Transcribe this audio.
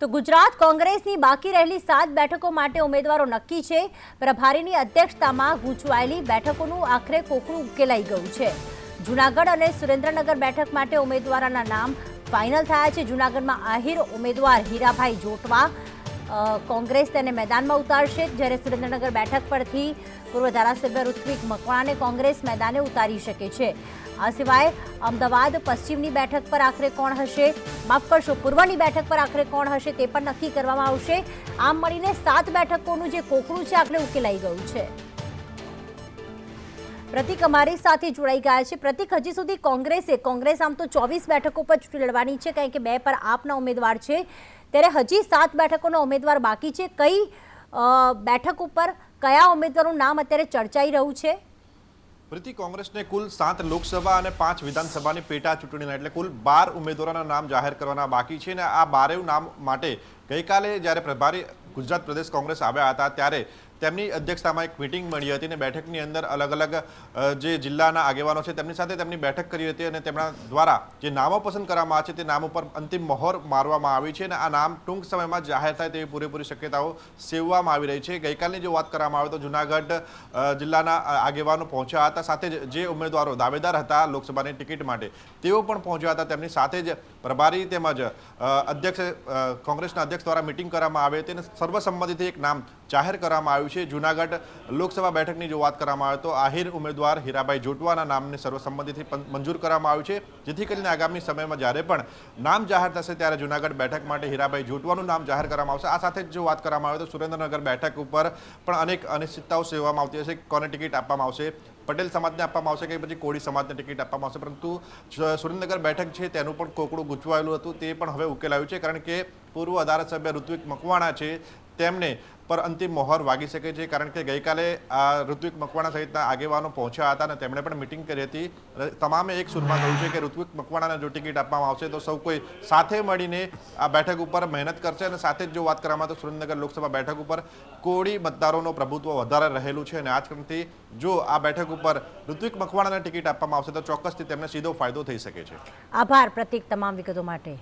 તો ગુજરાત કોંગ્રેસની બાકી રહેલી સાત બેઠકો માટે ઉમેદવારો નક્કી છે. પ્રભારીની અધ્યક્ષતામાં ગૂંચવાયેલી બેઠકોનું આખરે કોકડું ઉકેલાઈ ગયું છે. જૂનાગઢ અને સુરેન્દ્રનગર બેઠક માટે ઉમેદવારોના નામ ફાઇનલ થયા છે. જૂનાગઢમાં આહિર ઉમેદવાર હીરાભાઈ જોટવા કોંગ્રેસ તેને મેદાનમાં ઉતારશે જ્યારે સુરેન્દ્રનગર બેઠક પરથી પૂર્વ ધારાસભ્ય ઋત્વિક મકવાણાને કોંગ્રેસ મેદાને ઉતારી શકે છે. આ સિવાય અમદાવાદ પશ્ચિમની બેઠક પર આખરે કોણ હશે? માફ કરશો, પૂર્વની બેઠક પર આખરે કોણ હશે તે પણ નક્કી કરવામાં આવશે. આમ મળીને સાત બેઠકોનું જે કોકડું છે, આખરે ઉકેલાઈ ગયું છે. પ્રતિક અમારી સાથે જોડાઈ ગયા છે. પ્રતિક, હજી સુધી કોંગ્રેસે, કોંગ્રેસ આમ તો ચોવીસ બેઠકો પર ચૂંટણી લડવાની છે, કારણ કે બે પર આપના ઉમેદવાર છે. ત્યારે હજી સાત બેઠકોના ઉમેદવાર બાકી છે. કઈ બેઠક ઉપર કયા ઉમેદવારનું નામ અત્યારે ચર્ચાઈ રહ્યું છે? પ્રીતિ કોંગ્રેસને કુલ સાત લોકસભા અને પાંચ વિધાનસભાની પેટા ચૂંટણીના, એટલે કુલ બાર ઉમેદવારોના નામ જાહેર કરવાના બાકી છે. અને આ બારેવ નામ માટે ગઈકાલે જ્યારે પ્રભારી ગુજરાત પ્રદેશ કોંગ્રેસ આવ્યા હતા, ત્યારે તેમની અધ્યક્ષતામાં એક મિટિંગ મળી હતી અને બેઠકની અંદર અલગ અલગ જે જિલ્લાના આગેવાનો છે તેમની સાથે તેમની બેઠક કરી હતી અને તેમના દ્વારા જે નામો પસંદ કરવામાં આવે છે તે નામ ઉપર અંતિમ મહોર મારવામાં આવી છે અને આ નામ ટૂંક સમયમાં જાહેર થાય તેવી પૂરેપૂરી શક્યતાઓ સેવવામાં આવી રહી છે. ગઈકાલની જો વાત કરવામાં આવે તો જુનાગઢ જિલ્લાના આગેવાનો પહોંચ્યા હતા, સાથે જ જે ઉમેદવારો દાવેદાર હતા લોકસભાની ટિકિટ માટે તેઓ પણ પહોંચ્યા હતા. તેમની સાથે જ પ્રભારી તેમજ અધ્યક્ષ કોંગ્રેસના અધ્યક્ષ દ્વારા મિટિંગ કરવામાં આવી હતી અને સર્વસંમતિથી એક નામ જાહેર કરવામાં આવ્યું છે. જુનાગઢ લોકસભા બેઠકની જો વાત કરવામાં આવે તો આહિર ઉમેદવાર હીરાભાઈ જોટવાના નામને સર્વસંમતિથી મંજૂર કરવામાં આવ્યું છે. જેથી કરીને આગામી સમયમાં જ્યારે પણ નામ જાહેર થશે ત્યારે જુનાગઢ બેઠક માટે હીરાભાઈ જોટવાનું નામ જાહેર કરવામાં આવશે. આ સાથે જ જો વાત કરવામાં આવે તો સુરેન્દ્રનગર બેઠક ઉપર પણ અનેક અનિશ્ચિતતાઓ સેવામાં આવતી હશે. કોને ટિકિટ આપવામાં આવશે? પટેલ સમાજને આપવામાં આવશે કે પછી કોળી સમાજને ટિકિટ આપવામાં આવશે? પરંતુ સુરેન્દ્રનગર બેઠક છે તેનું પણ કોકડું ગૂંચવાયેલું હતું. તે પણ હવે ઉકેલાયું છે. કારણ કે પૂર્વ ધારાસભ્ય ઋત્વિક મકવાણા છે. તેમને પર અંતિમ મોહર વાગી શકે છે, કારણ કે ગઈકાલે આ ઋત્વિક મકવાણા સહિતના આગેવાનો પહોંચ્યા હતા અને તેમણે પણ મિટિંગ કરી હતી. તમામે એક સુરમાં કહ્યું છે કે ઋત્વિક મકવાણાને જો ટિકિટ આપવામાં આવશે, તો સૌ કોઈ સાથે મળીને આ બેઠક ઉપર મહેનત કરશે અને સાથે જ જો વાત કરવામાં તો સુરેન્દ્રનગર લોકસભા બેઠક ઉપર કોળી મતદારોનો પ્રભુત્વ વધારે રહેલું છે. અને આ જો આ બેઠક ઉપર ઋત્વિક મકવાણાને ટિકિટ આપવામાં આવશે, તો ચોક્કસથી તેમને સીધો ફાયદો થઈ શકે છે. આભાર પ્રતિક તમામ વિગતો માટે.